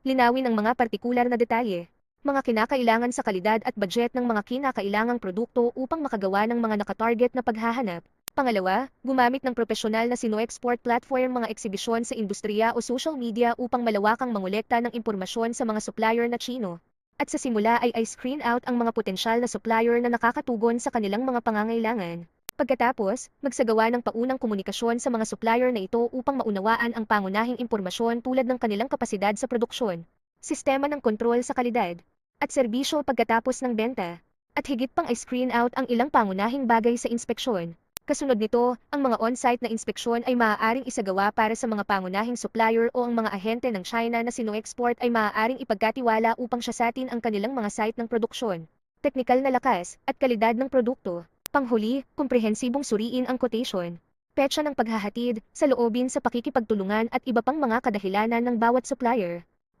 linawin ang mga partikular na detalye, mga kinakailangan sa kalidad at budget ng mga kinakailangang produkto upang makagawa ng mga nakatarget na paghahanap. Pangalawa, gumamit ng profesional na sino-export platform mga eksibisyon sa industriya o social media upang malawakang mangolekta ng impormasyon sa mga supplier na Chino. At sa simula ay i-screen out ang mga potensyal na supplier na nakakatugon sa kanilang mga pangangailangan. Pagkatapos, magsagawa ng paunang komunikasyon sa mga supplier na ito upang maunawaan ang pangunahing impormasyon tulad ng kanilang kapasidad sa produksyon, sistema ng kontrol sa kalidad, at serbisyo pagkatapos ng benta. At higit pang i-screen out ang ilang pangunahing bagay sa inspeksyon. Kasunod nito, ang mga on-site na inspeksyon ay maaaring isagawa para sa mga pangunahing supplier o ang mga ahente ng China na sino-export ay maaaring ipagkatiwala upang siyasatin ang kanilang mga site ng produksyon, teknikal na lakas, at kalidad ng produkto. Panghuli, komprehensibong suriin ang quotation, petsa ng paghahatid, sa loobin sa pakikipagtulungan at iba pang mga kadahilanan ng bawat supplier.